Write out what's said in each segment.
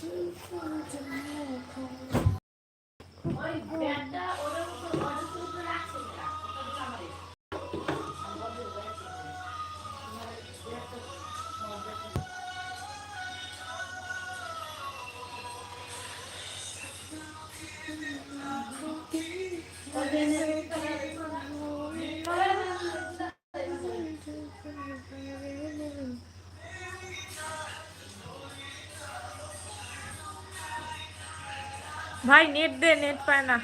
清风怎么吹？ভাই net দে net পায় না।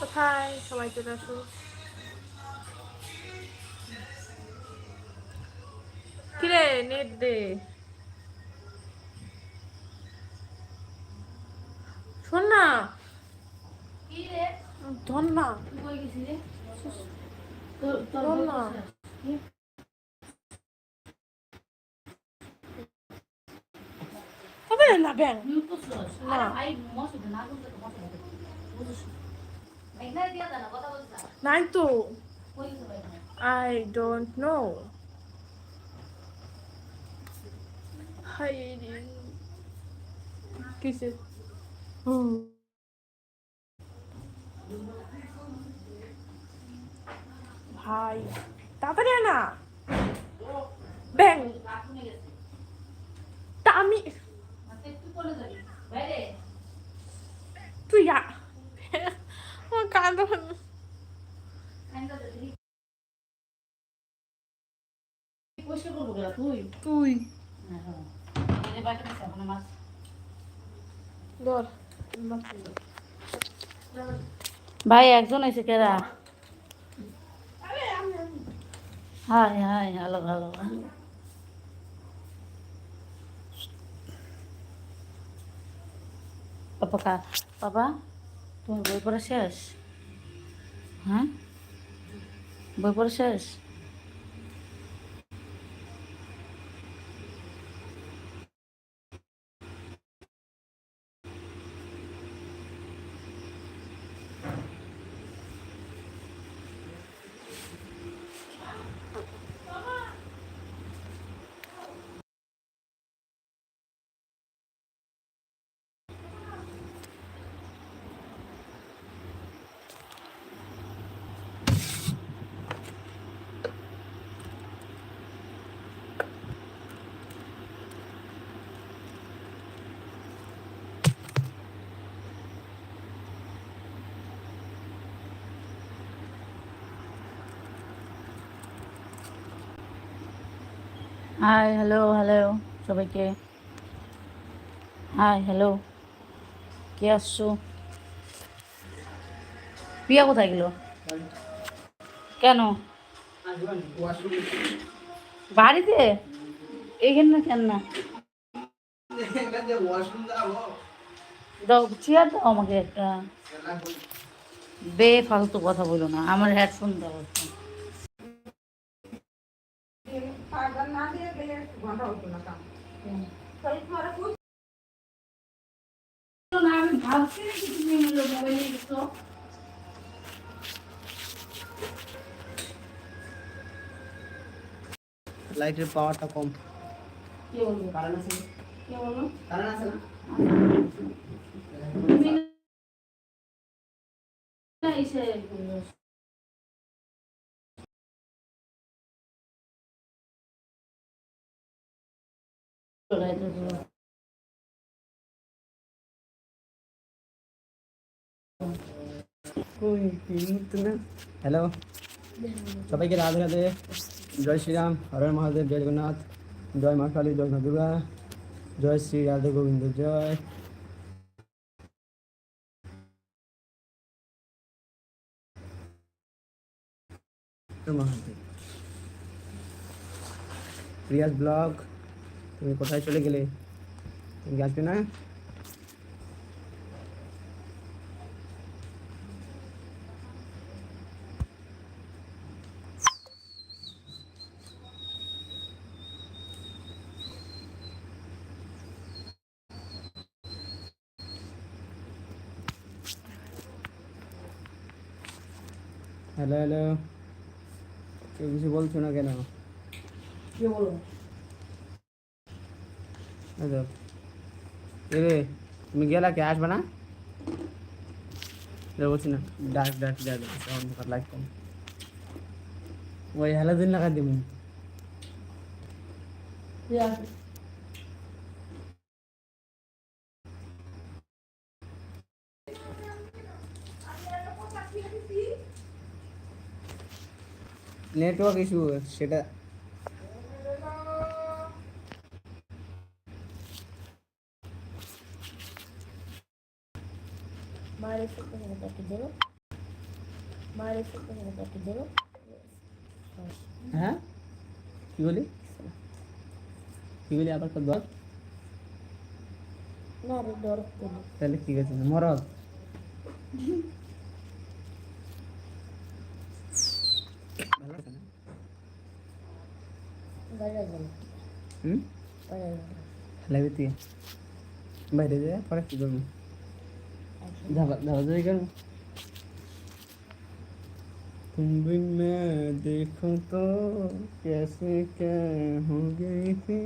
কোথায়? সবাই চলে আসো কিরে নেট দে। শোন না। ধর না। ধর না। হবে না ব্যাং। নাই তো। আই ডোন্ট নো হাই কিসে হুম ভাই তাড়াতাড়ি না ব্যাং তা আমি তুই। আমার কান তুই ধর ভাই একজন আছে কেরা হাই হাই হ্যালো হ্যালো পাপা কা পাপা তোমার বই পড়া শেষ হ্যাঁ বই পড়া শেষ হাই হ্যালো হ্যালো সবাইকে। হাই হ্যালো কে আসছো? প্রিয়া কোথায় গেল? কেন? বাড়িতে? এইখানে না কেন না? দাও, চেয়ার দাও আমাকে একটা। বে, ফালতু কথা বলো না, আমার হেডফোন দাও একটা। না, আমি ভাবছি নাকি তুমি হলো মোবাইলে গেছো লাইটের পাওয়ারটা কম কে বলব কারণ আছে কে বলব কারণ আছে না তুমি না এসে হ্যালো সবাইকে রাধে রাধে জয় শ্রীরাম হর হর মহাদেব জয় জগন্নাথ জয় মা কালী জয় মা দুর্গা জয় শ্রী রাধে গোবিন্দ জয় মহাদেব প্রিয়াস ব্লগ তুমি কোথায় চলে গেলে তুমি কি আসবে না হ্যালো হ্যালো কেউ কিছু বলছো না কেন? কি বলব এই দেখ। এ রে তুমি গেলা কে? আসবে না? বলছি না। ডাক ডাক ডাক অন্ধকার কম ওই হেলা দিন লাগা দিব নেটওয়ার্ক ইস্যু সেটা হ্যাঁ? কি বলি? কি বলি আবার তো দর না রে তাহলে ঠিক আছে মরদ। বাইরে গেল হুম বাইরে গেল লাগবে তুই বাইরে যা পরে কি করবো ধাবা ধাবা যাই করবো तुम बिन मैं देखो तो कैसे क्या हो गई थी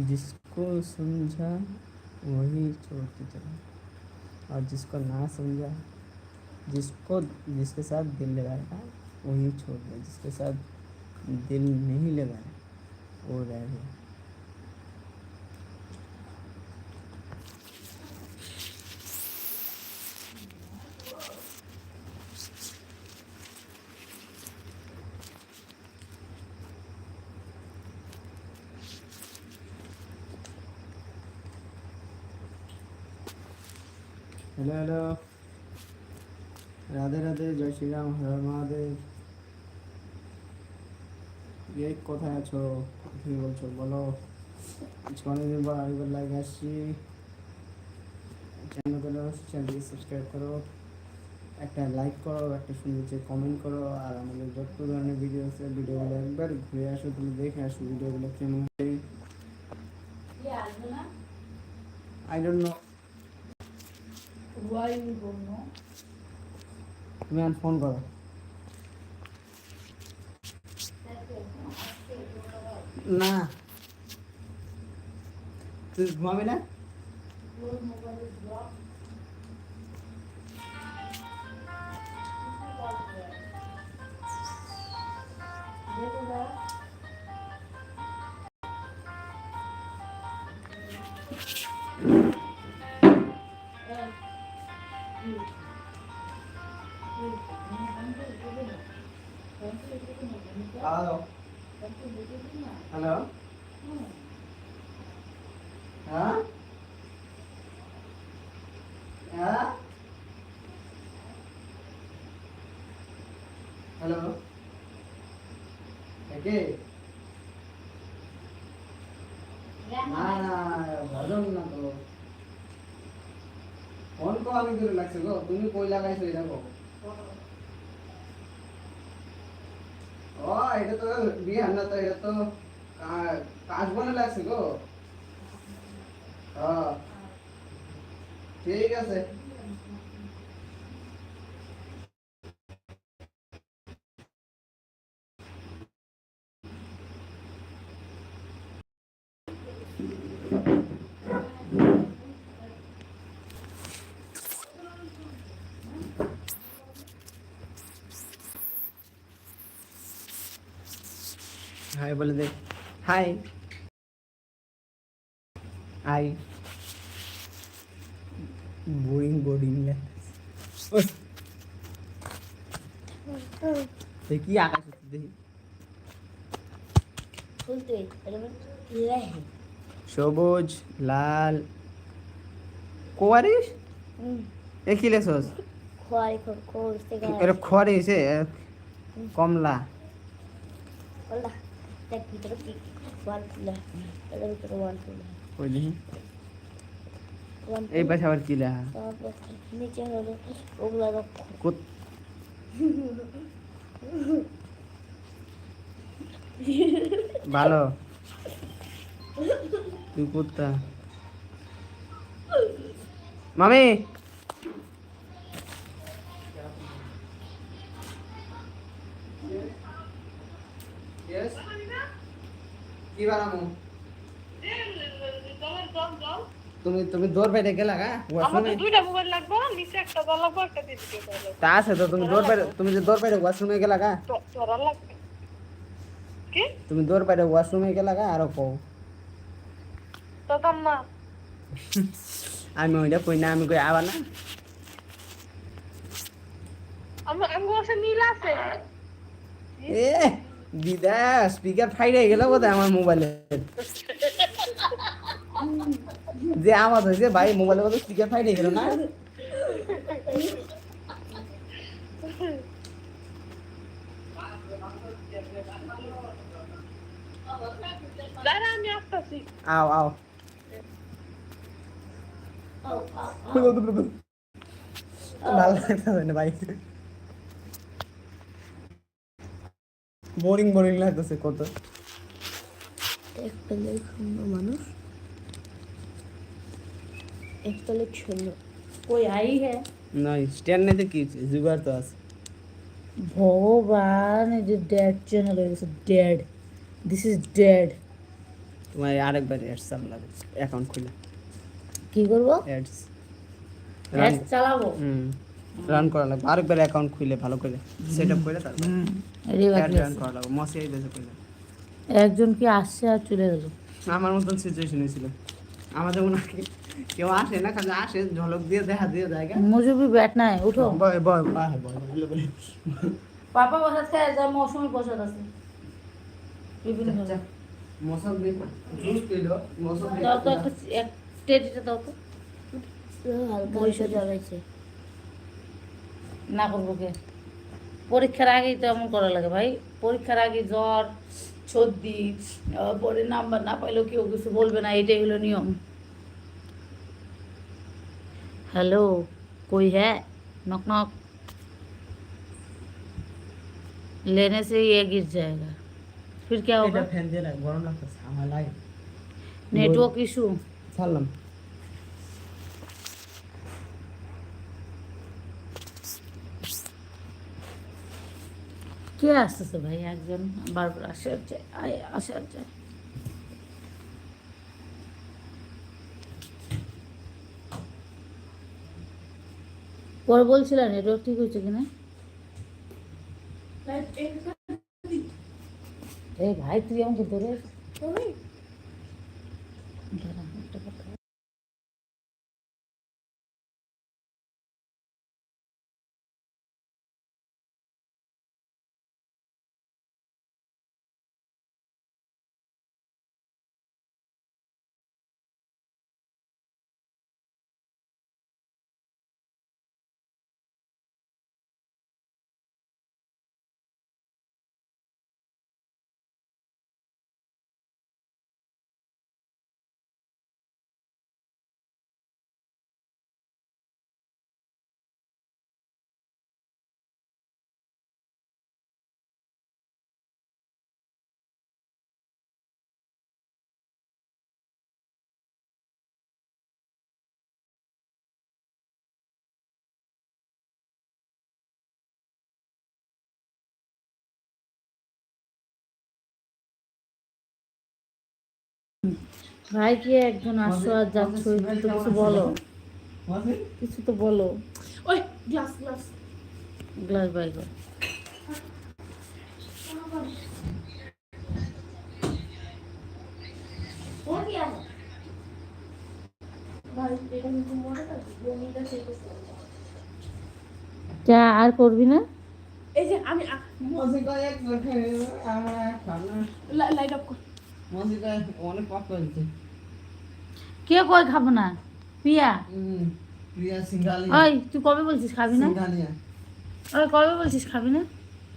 जिसको समझा वही छोड़ के चला और जिसको ना समझा जिसको जिसके साथ दिल लगाएगा वही छोड़ दे जिसके साथ दिल नहीं लगाए वो रह गया Hello, hello. রাধে রাধে জয় শ্রীরাম হর মহাদেব। এই কোথায় আছো? তুমি বলছো বলো। আজকে অনেকদিন পর আরেকবার লাইভ আসছি। চ্যানেল করো সাবস্ক্রাইব করো। একটা লাইক করো একটা সুন্দর কমেন্ট করো আর আমাদের যত ধরনের ভিডিও আছে ভিডিওগুলো একবার ঘুরে আসো তুমি দেখে আসো ভিডিওগুলো কেমন হয়। I don't know why you don't know তুমি আর ফোন করো। না। তুই ঘুমাবি না? তোর মোবাইলে ব্লক দেখো না হ্যালো হ্যালো হ্যাঁ হ্যাঁ হ্যালো কে না না ভজন না তো। ফোন কো আমি করে লাগছে গো। তুমি কই লাগাইছো এটা কো ও এটা তো বিয়ে না তো এটা তো কাজ বনে লাগছে গো। ঠিক আছে। হাই বলে দে হাই। হাই বোরিং বোরিং দেখি আকাশ দেখি। সবুজ লাল। কোয়ারিস এ কি এটা খরিস এ কমলা। বললা দেখ ভিতরে কি ওয়ান ফুলা এটার ভিতরে ওয়ান ফুলা ওই দেখি ওয়ান এই পাশে আবার কি লেখা তারপর নিচে হলো ওগুলা রক্ষ কোত ভালো তুই কোথা মামি কি বানামু তুমি তুমি দৌড় বাইরে গেলা গা? ওয়াশরুমে? দুইটা মোবাইল লাগবে নিচে একটা দল লাগবে একটা দল তা আছে তো তুমি দৌড় বাইরে তুমি যে দৌড় বাইরে ওয়াশরুমে গেলা গা? তোরা লাগবে। কি? তুমি দৌড় বাইরে ওয়াশরুমে গেলা গা আরও কও। তো তোর আমি ওইটা কই না আমি কই আবার না? আমি আমি বসে নীল আছে। এ দিদা স্পিকার ফাইড হয়ে গেল বোধহয় আমার মোবাইলে যে আমার হয়েছে ভাই মোবাইলে বোধহয় স্পিকার ফাইড হয়ে গেল না? আও আও। ভালো লাগতেছে না ভাই? বোরিং বোরিং লাগতেছে কত? এক শূন্য মানুষ। এক শূন্য। কই আই হ্যাঁ নাই স্ট্যান্ড তো কি? জুগার তো আছে। ভগবান এই যে ড্যাড চ্যানেল হয়ে গেছে ড্যাড দিস ইজ ড্যাড তোমার আরেকবার অ্যাডস চালাবে অ্যাকাউন্ট খুলে। কি করব? অ্যাডস অ্যাডস চালাবো? হুম। রান করা লাগবে। আরেকবার অ্যাকাউন্ট খুলে ভালো করে সেট আপ করে তারপর রান করা লাগবে। মসি এই দেশে করে একজন কি আসছে আর চলে গেল? আমার মতন সিচুয়েশন হয়েছিল। আমাদের মনে ওনাকে কেউ আসে না খালি আসে ঝলক দিয়ে দেখা দিয়ে জায়গা মুজুবি ব্যাট নাই উঠো। বয় বয় বয় বয় পাপা বসাত খায় যা মৌসুমি বসাত আছে। বিভিন্ন আচ্ছা, মৌসুম দিয়ে জুস পেল মৌসুম দিয়ে দাও তো একটা স্টেজটা দাও তো। পয়সা জ্বালাইছে। না করবো কে পরীক্ষার আগেই তো এমন করা লাগে ভাই পরীক্ষার আগে জ্বর সর্দি আহ, পরে নাম্বার না পাইলেও কেউ কিছু বলবে না এটাই হলো নিয়ম हेलो कोई है नॉक नॉक लेने से ये गिर जाएगा फिर क्या এটা होगा ফ্যান দিয়ে রাখ গরম লাগতেছে আমার লাগে नेटवर्क इशू ছাড়লাম কে আসতেছে ভাই? একজন বারবার আসে যায় আয় আসে যায়। পরে বলছিলেন নেটওয়ার্ক ঠিক হয়েছে কিনা? এই ভাই তুই আমাকে ধরে ভাই কি একজন আসছো আর যাচ্ছ একটু তো কিছু বলো। কিছু তো বলো। ওই গ্লাস গ্লাস গ্লাস বাই কর। যা আর করবি না? এই যে আমি লাইট অফ কর। অনেক পাপ করেছে কে কই খাব না? পিয়া প্রিয়া সিঙ্গালি ওই তুই কবে বলছিস খাবি না? ওই কবে বলছিস খাবি না?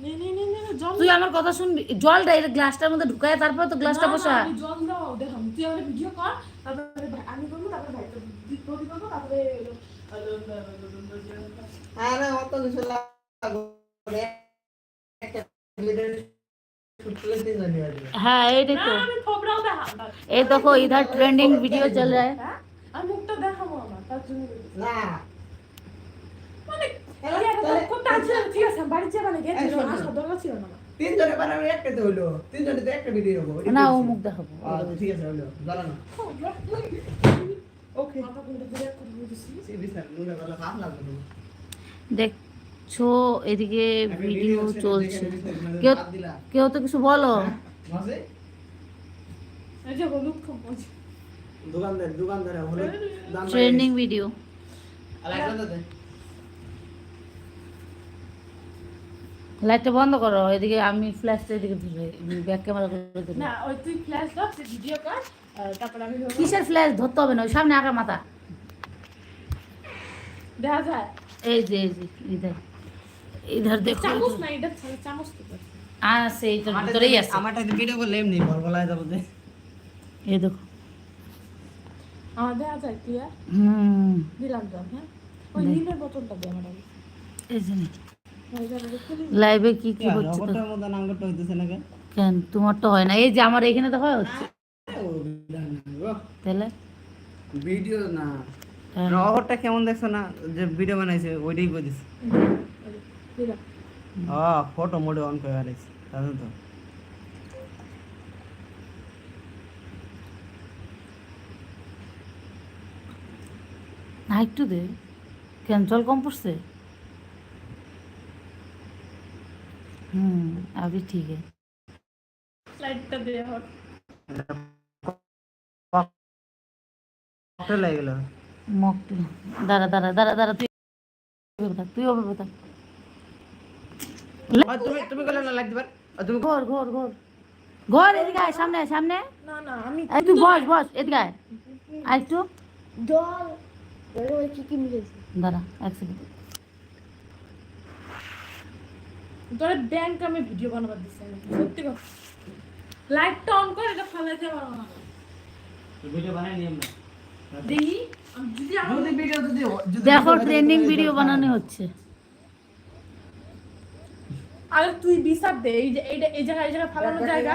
নে নে নে নে জল তুই আমার কথা শুনবি? জলটা এটা গ্লাসটার মধ্যে ঢুকায় তারপরে তো গ্লাসটা বসা। আমি জল দাও দেখাম তুই আমাকে ভিডিও কর তারপরে আমি করব তারপরে ভাই করব তারপরে আরে অত কিছু লাগবে हाँ ये না देखो আমি থোবড়াও দেখাম ये देखो इधर ट्रेंडिंग वीडियो चल रहा है আমি মুখটা দেখাবো আমার তার জন্য বলছি। না মানে তাহলে- কি একটা তাহলে- করতে আসছে না, ঠিক আছে আমি বাড়ি যাবা না গেছিল এই শোন, আসার শোন। দরকার ছিল না আমার। তিনজনে বানাবে একটাতে হইলো তিনজনে তো একটা ভিডিও হবো না ও মুখ দেখাবো আচ্ছা ঠিক আছে হইলো জানা না ওকে মাথা দেখছ এদিকে ভিডিও চলছে। কেউ কেউ তো কিছু বলো? মাসে এই যে হলুদ খুব মজা দোকানদার দোকানদার হলো দাম ট্রেন্ডিং ভিডিও লাইটটা বন্ধ করো এদিকে আমি ফ্ল্যাশটা এদিকে ব্যাক ক্যামেরা করে ধরি না ওই তুই ফ্ল্যাশ দাও সে ভিডিও কর তারপর আমি ধরবো। কিসের ফ্ল্যাশ ধরতে হবে না ওই সামনে আঁকা মাথা। দেখা যায়। এই যে এই যে ইধার দেখো। চামচ না এটা চামচ তো পাচ্ছি। আছে এইটার ভিতরেই আছে। আমারটা ভিডিও করলে এমনি বল বলায় যাব যে। এই দেখো। দেখা যায় ক্লিয়ার হুম। দিলাম তো হ্যাঁ? ওই নীলের বোতলটা দে আমার এই যে লাইভে কি কি হচ্ছে তো রবটটার মধ্যে নাঙ্গরটা হইতেছে না কেন? কেন তোমারটা হয় না? এই যে আমার এখানে তো হয় হচ্ছে তাহলে? ভিডিও না। হ্যাঁ। কেমন দেখছ না? যে ভিডিও বানাইছে ওইটাই কই দিছে দিলাম ও ফটো মোডে অন করে রাখছি তাহলে তো না একটু দে কেন জল কম পড়ছে হুম अभी ठीक है লাইটটা দে আমার কষ্ট লাগে গেল মক দাঁড়া দাঁড়া দাঁড়া দাঁড়া তুই বতা তুই ওবে বতা তুমি তুমি গেলে না লাগতে পার। তুমি ঘর ঘর ঘর। ঘর এদিকে আয় সামনে সামনে। না না আমি তুই বস বস এদিকে আয়। আয় একটু। জল জলে কি কি মিলেছে দাঁড়া এক সেকেন্ড তোর ব্যাংক আমি ভিডিও বানাবার দিছি সত্যি কথা। লাইটটা অন কর এটা ফেলাইতে পারব না ভিডিও বানাই নিয়ম না দেখি আমি যদি আমার যদি ভিডিও যদি যদি দেখো ট্রেন্ডিং ভিডিও বানানো হচ্ছে। আরে তুই বিচার দে এই যে এইটা এই জায়গা এই জায়গা ফালানো জায়গা।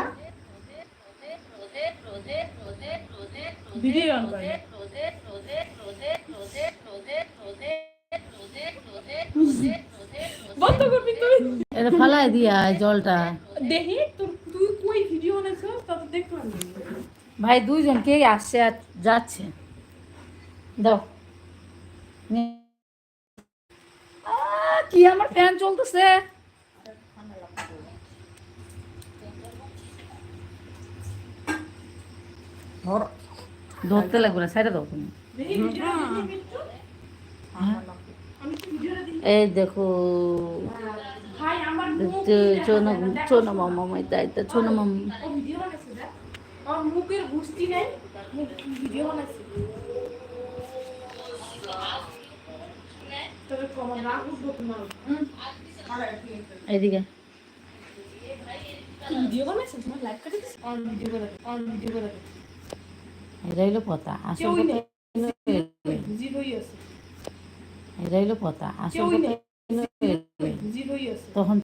অন করে। বন্ধ করবি তুই। এটা ফালাই দিয়া জলটা। দেখি তুই কই ভিডিও তা তো দেখলাম ভাই দুইজন কে আসছে আর যাচ্ছে? দাও। আহ, কি আমার ফ্যান চলতেছে? ধর। ধরতে লাগবে না সাইডে দাও তুমি। দেখি এই দেখো। চোনা মামা মাই তাই তা চোনা মামা। মুখের নেই। ভিডিও বানাইছে। এদিকে ভিডিও বানাইছে? তোমার লাইভ করে অন ভিডিও করে অন ভিডিও করে এটা হইল কথা আসল এটা হইল কথা আসল তখন